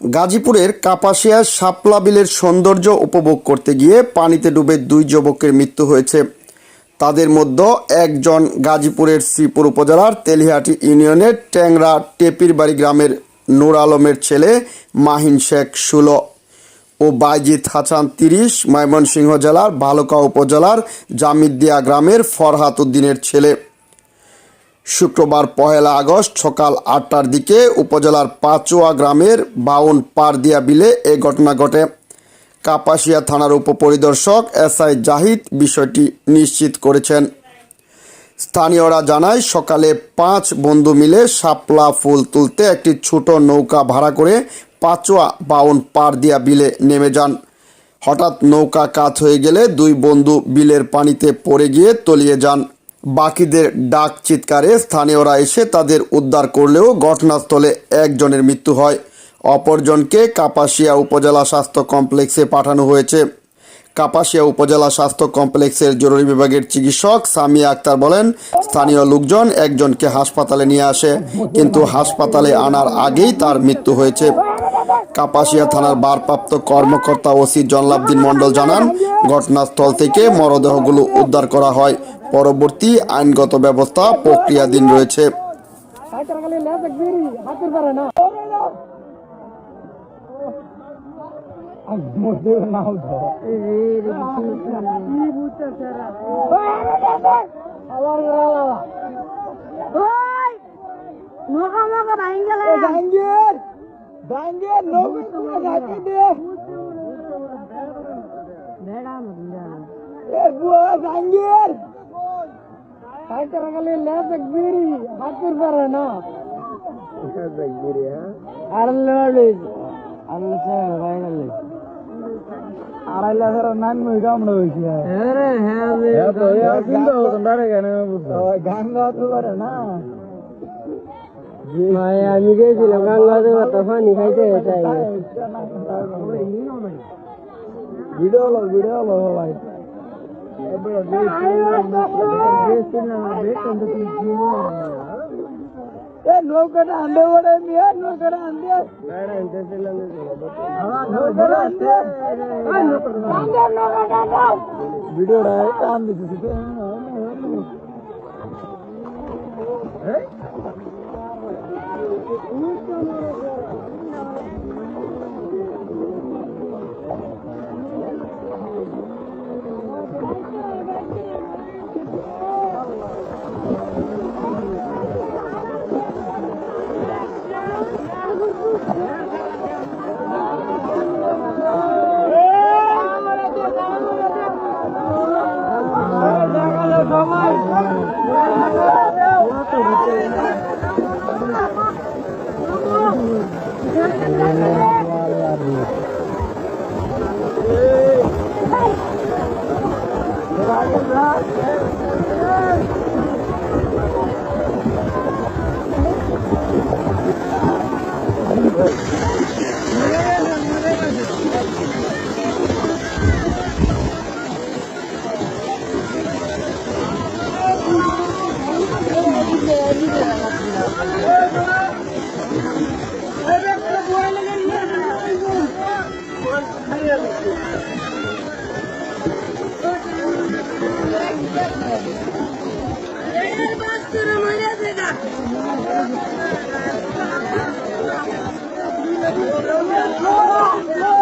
গাজীপুরের কাপাসিয়া শাপলা বিলের সৌন্দর্য উপভোগ করতে গিয়ে পানিতে ডুবে দুই যুবকের মৃত্যু হয়েছে। তাদের মধ্যে একজন গাজীপুরের শ্রীপুর উপজেলার তেলিহাটি ইউনিয়নের ট্যাংরা টেপির বাড়ি গ্রামের নূর আলমের ছেলে মাহিন শেখ ষোলো ও বাইজিৎ হাসান তিরিশ, ময়মনসিংহ জেলার ভালুকা উপজেলার জামিদ্দিয়া গ্রামের ফরহাত উদ্দিনের ছেলে। শুক্রবার পহেলা আগস্ট সকাল আটটার দিকে উপজেলার পাচুয়া গ্রামের বাউন পারদিয়া বিলে এ ঘটনা ঘটে। কাপাসিয়া থানার উপপরিদর্শক এস আই জাহিদ বিষয়টি নিশ্চিত করেছেন। স্থানীয়রা জানায়, সকালে পাঁচ বন্ধু মিলে শাপলা ফুল তুলতে একটি ছোট নৌকা ভাড়া করে পাচুয়া বাউন পারদিয়া বিলে নেমে যান। হঠাৎ নৌকা কাত হয়ে গেলে দুই বন্ধু বিলের পানিতে পড়ে গিয়ে তলিয়ে যান। বাকিদের ডাক চিৎকারে স্থানীয়রা এসে তাদের উদ্ধার করলেও ঘটনাস্থলে একজনের মৃত্যু হয়। অপরজনকে কাপাসিয়া উপজেলা স্বাস্থ্য কমপ্লেক্সে পাঠানো হয়েছে। কাপাসিয়া উপজেলা স্বাস্থ্য কমপ্লেক্সের জরুরি বিভাগের চিকিৎসক সামিয়া আক্তার বলেন, স্থানীয় লোকজন একজনকে হাসপাতালে নিয়ে আসে, কিন্তু হাসপাতালে আনার আগেই তার মৃত্যু হয়েছে। কাপাসিয়া থানার ভারপ্রাপ্ত কর্মকর্তা ওসি জনলাবদিন মণ্ডল জানান, ঘটনাস্থল থেকে মরদেহগুলো উদ্ধার করা হয়। পরবর্তী আইনগত ব্যবস্থা প্রক্রিয়াধীন রয়েছে হাতের পারে না। আড়ালে আড়ালে আড়াইলে ধর নান মই কামড় হইছে আরে হ্যাঁ তো ইয়া কিন্তু তোমরা কেন বুঝছ গান গাওতে পারে না। আমি গেছিলাম পারতাম পানি খাইতে ভিডিও ভিডিও ভাই। Hey! Yürüyemedim, yürüyemedim. No, no, no.